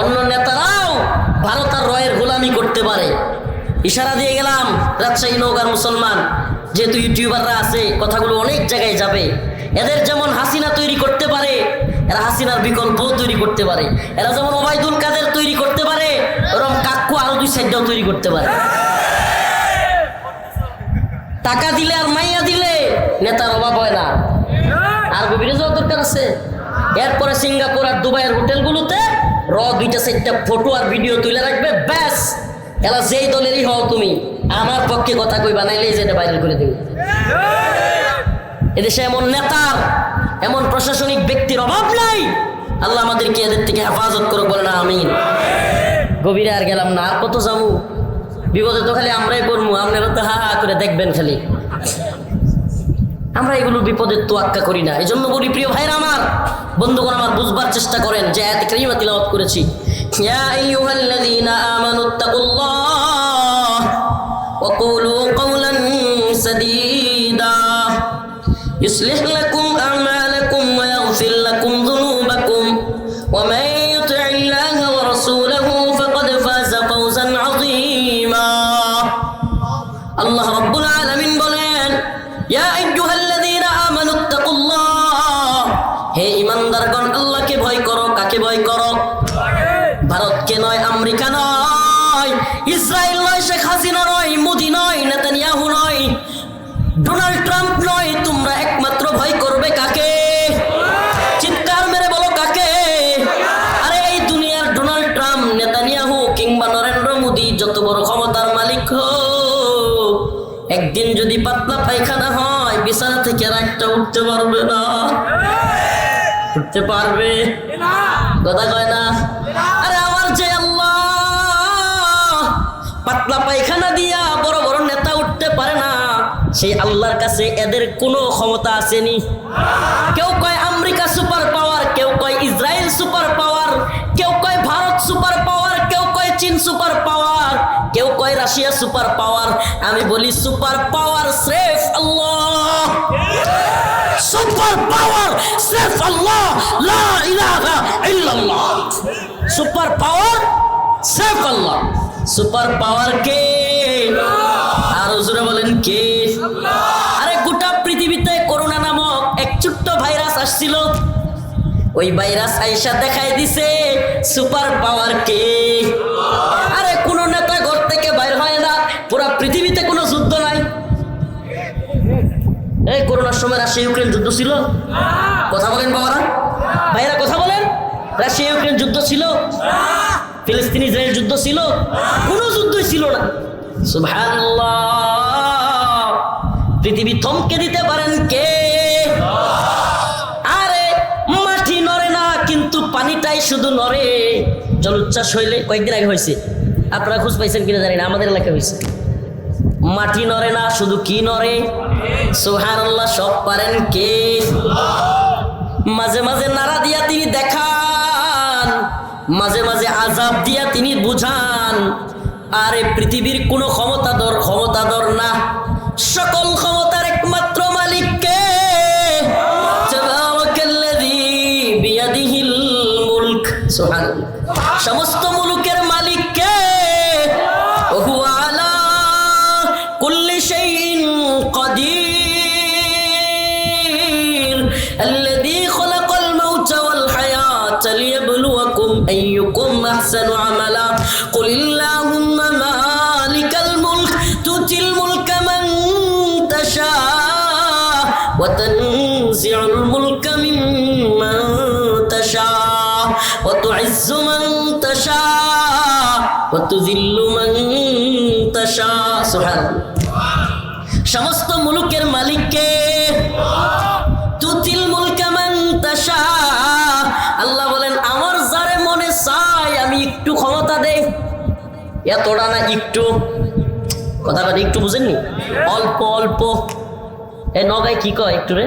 অন্য নেতারাও ভারত আর রয়ের গোলামি করতে পারে। ইশারা দিয়ে গেলাম, রাজশাহী নৌকার মুসলমান, যেহেতু ইউটিউবাররা আছে, কথাগুলো অনেক জায়গায় যাবে। এদের যেমন হাসিনা তৈরি করতে পারে, এরা হাসিনার বিকল্প তৈরি করতে পারে। এরা যেমন ওবায়দুল কাদের তৈরি করতে পারে ওরকম কাক্কু আরও দুই সাইডটাও তৈরি করতে পারে। টাকা দিলে আর মাইয়া দিলে নেতার অভাব হয় না। আর গভীরে যাওয়ার দরকার আছে। এরপরে সিঙ্গাপুর আর দুবাইয়ের হোটেলগুলোতে র দুইটা, চারটা ফটো আর ভিডিও তুলে রাখবে, ব্যাস। এলা যেই দলেরই হও তুমি, আমার পক্ষে কথা কই বানাইলেই যেটা ভাইরাল করে দেবে। এদেশে এমন নেতার এমন প্রশাসনিক ব্যক্তির অভাব নাই। আল্লাহ আমাদেরকে এদের থেকে হেফাজত করুক বলে না, আমিন। গভীরে আর গেলাম না, আর কত যাব? বিপদে তো খালি আমরাই করব আপনারা তো হা হা করে দেখবেন খালি। আমরা এগুলো বিপদের তোয়াক্কা করি না। এজন্য বলি, প্রিয় ভাইর আমার, বন্ধুগণ আমার, বুঝবার চেষ্টা করেন যে এত কালিমা তিলাওয়াত করেছি। আল্লাহ রাব্বুল ইসরায়েল নয় শেখ হাসিনা নয় মোদি নয় নেতানিয়াহু নয় ডোনাল্ড ট্রাম্প নয় তোমরা একমাত্র ভয় করবে কাকে? চিৎকার মেরে বলো কাকে? আরে এই দুনিয়ার ডোনাল্ড ট্রাম্প নেতানিয়াহু কিংবা নরেন্দ্র মোদী যত বড় ক্ষমতার মালিক হোক একদিন যদি পাতলা পায়খানা হয় বিছানা থেকে আর একটা উঠতে পারবে না। উঠতে পারবে? কথা কয় না পাতলা পায়খানা দিয়া বড় বড় নেতা উঠতে পারে না। সেই আল্লাহর কাছে এদের কোনো ক্ষমতা আসেনি। কেউ কয় আমেরিকা সুপার পাওয়ার, কেউ কয় ইসরায়েল সুপার পাওয়ার, কেউ কয় ভারত সুপার পাওয়ার, কেউ কয় চীন সুপার পাওয়ার, কেউ কয় রাশিয়া সুপার পাওয়ার। আমি বলি সুপার পাওয়ার স্রেফ আল্লাহ। সুপার পাওয়ার স্রেফ আল্লাহ। লা ইলাহা ইল্লাল্লাহ। সুপার পাওয়ার স্রেফ আল্লাহ। সুপার পাওয়ার কে? আর হুজুরে বলেন কে? আরে গোটা পৃথিবীতে করোনা নামক এক ছোট্ট ভাইরাস আসছিল। ওই ভাইরাস আইসা দেখাই দিছে, সুপার পাওয়ার কে? আরে কোন নেতা ঘর থেকে বাইর হয় না, পুরা পৃথিবীতে কোনো যুদ্ধ নাই। এই করোনার সময় রাশিয়া ইউক্রেন যুদ্ধ ছিল? কথা বলেন বাবারা। ভাইরা, কথা বলেন। রাশিয়া ইউক্রেন যুদ্ধ ছিল? ফিলিস্তিন ইসরায়েল যুদ্ধ ছিল, কোনো যুদ্ধই ছিল না। পৃথিবী থমকে দিতে পারেন কে? আরে, মাটি নড়ে না, কিন্তু পানিটাই শুধু নড়ে। জলোচ্ছ্বাস হইলে কয়েকদিন আগে হয়েছে। আপনারা খোঁজ পাইছেন কিনা জানি না, আমাদের এলাকায় হয়েছে। মাটি নড়ে না, শুধু কি নড়ে? সুহান সব পারেন কে? মাঝে মাঝে নাড়া দিয়া তিনি দেখান। মাঝে মাঝে আজাব দিয়া তিনি বুঝান আরে পৃথিবীর কোনো ক্ষমতাধর ক্ষমতাধর না। সকল أيكم أحسن عملا قل اللهم مالك الملك تؤتي الملك من تشاء وتنزع الملك ممن تشاء وتعز من تشاء وتذل من تشاء سبحان الله সমস্ত মুলুকের এতটা না একটু কথাটা একটু বুঝেননি? অল্প অল্প। এ নগাই কি কয় একটু রে?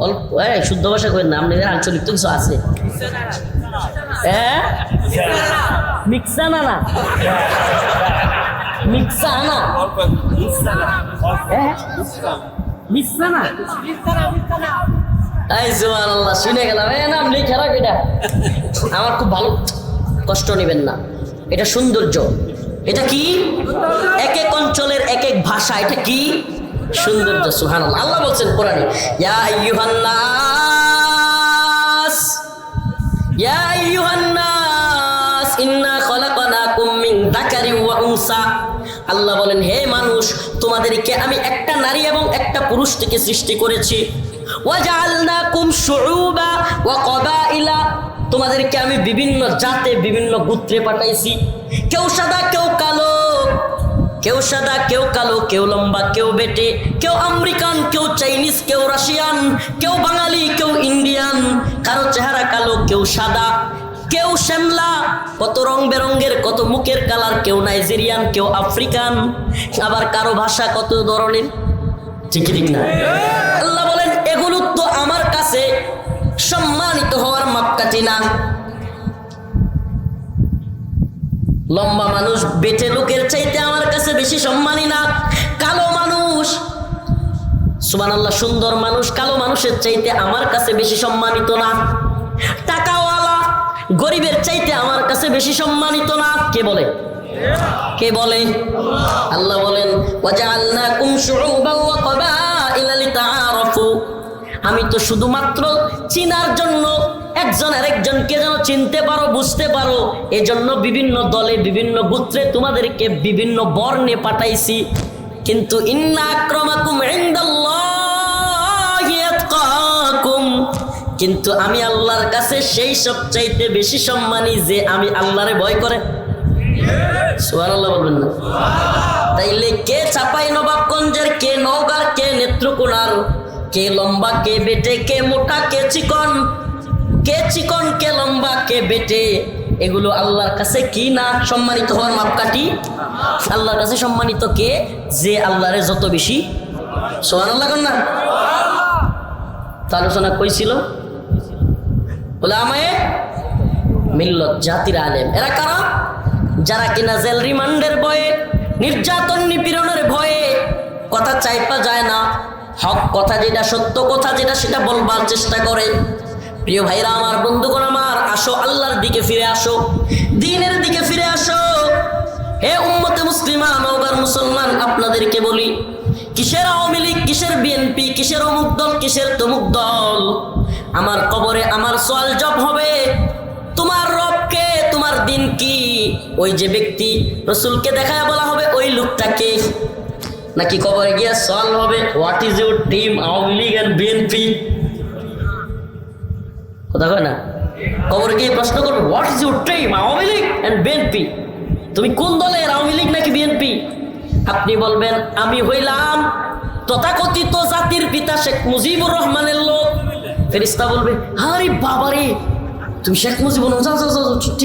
অল্প, এ, শুদ্ধ ভাষা করেন না, আপনাদের আঞ্চলিক তো কিছু আছে? হ্যাঁ মিক্সানা? না হ্যাঁ শুনে গেলাম। এ এটা। আমার খুব ভালো কষ্ট নেবেন না। এটা সৌন্দর্য। এটা কি? এক এক অঞ্চলের এক এক ভাষা, এটা কি? সৌন্দর্য সুহান আল্লাহ বলছেন কোরআনে আল্লাহ বলেন, হে মানুষ, তোমাদেরকে আমি একটা নারী এবং একটা পুরুষ থেকে সৃষ্টি করেছি। ওয়াজআলনাকুম শুউবা ওয়া কবাইলা তোমাদেরকে আমি বিভিন্ন জাতে, বিভিন্ন গোত্রে পাঠাইছি। কেউ সাদা, কেউ কালো। কেউ সাদা, কেউ কালো, কেউ লম্বা, কেউ বেটে। কেউ আমেরিকান, কেউ চাইনিজ, কেউ রাশিয়ান। কেউ বাঙালি, কেউ ইন্ডিয়ান। কারও চেহারা কালো, কেউ সাদা। কেউ শ্যামলা। কত রং বেরঙ্গের কত মুখের কালার। কেউ নাইজেরিয়ান, কেউ আফ্রিকান। আবার কারও ভাষা কত ধরনের? ঠিক না? আল্লাহ কাছে সম্মানিত হওয়ার মাপকাঠি না লম্বা মানুষ বেটে লোকের চাইতে আমার কাছে বেশি সম্মানী না। কালো মানুষ সুবান আল্লাহ সুন্দর মানুষ, কালো মানুষের চাইতে আমার কাছে বেশি সম্মানিত না। টাকাওয়ালা, গরিবের চাইতে আমার কাছে বেশি সম্মানিত না। কে বলে? কে বলে? আল্লাহ বলেন ওয়াজআলনাকুম শুউবান ওয়া কবাইলা লিতাআরাফু আমি তো শুধুমাত্র চিনার জন্য একজন আরেকজনকে যেন চিনতে পারো, বুঝতে পারো, এজন্য বিভিন্ন দলে, বিভিন্ন গোত্রে তোমাদেরকে বিভিন্ন বর্ণে পাঠাইছি। কিন্তু ইন্না কিন্তু আমি আল্লাহর কাছে সেই সব চাইতে বেশি সম্মানী যে আমি আল্লাহরে ভয় করে। বলবেন না। তাইলে কে চাপাই নবাবগঞ্জের, কে নওগাঁর, কে নেত্রকোনার? কে লম্বা, কে বেটে, কে মোটা, কে চিকন? কে চিকন, কে লম্বা, কে বেটে? এগুলো আল্লাহর কাছে কি না সম্মানিত হওয়ার মাপকাঠি? আল্লাহর কাছে সম্মানিত কে? যে আল্লাহরে যত বেশি। সোহান আল্লাহ না? আলোচনা কইছিল মিল্লত, জাতির আলেম। এরা কারা? যারা কিনা জেল রিমান্ডের ভয়ে, নির্যাতন নিপীড়নের ভয়ে, কথা চাইপা যায় না। হক কথা যেটা, সত্য কথা যেটা, সেটা বলবার চেষ্টা করে। প্রিয় ভাইরা আমার, বন্ধুগণ আমার, আসো, আল্লাহর দিকে ফিরে আসো, দিনের দিকে ফিরে আসো। হে উম্মতে মুসলিমা, নওগার মুসলমান, আপনাদেরকে বলি, কিসের আওয়ামী লীগ, কিসের বিএনপি, কিসের অমুক দল, কিসের তমুক দল? আমার কবরে আমার সোয়াল জব হবে। তোমার রবকে তোমার দিন কি? ওই যে ব্যক্তি রসুলকে দেখায় বলা হবে, ওই লোকটাকে। নাকি কবরে গিয়ে সলভ হবে what is your team Awami League and BNP কথা কয় না কবরে গিয়ে প্রশ্ন করবে what is your team Awami League and BNP তুমি কোন দলের আওয়ামী লীগ নাকি বিএনপি আপনি বলবেন আমি হইলাম তথাকথিত জাতির পিতা শেখ মুজিবুর রহমানের লোক ফেরিস্তা বলবে আরে বাবারে তুমি শেখ মুজিবুর রহমান যাও যাও যাও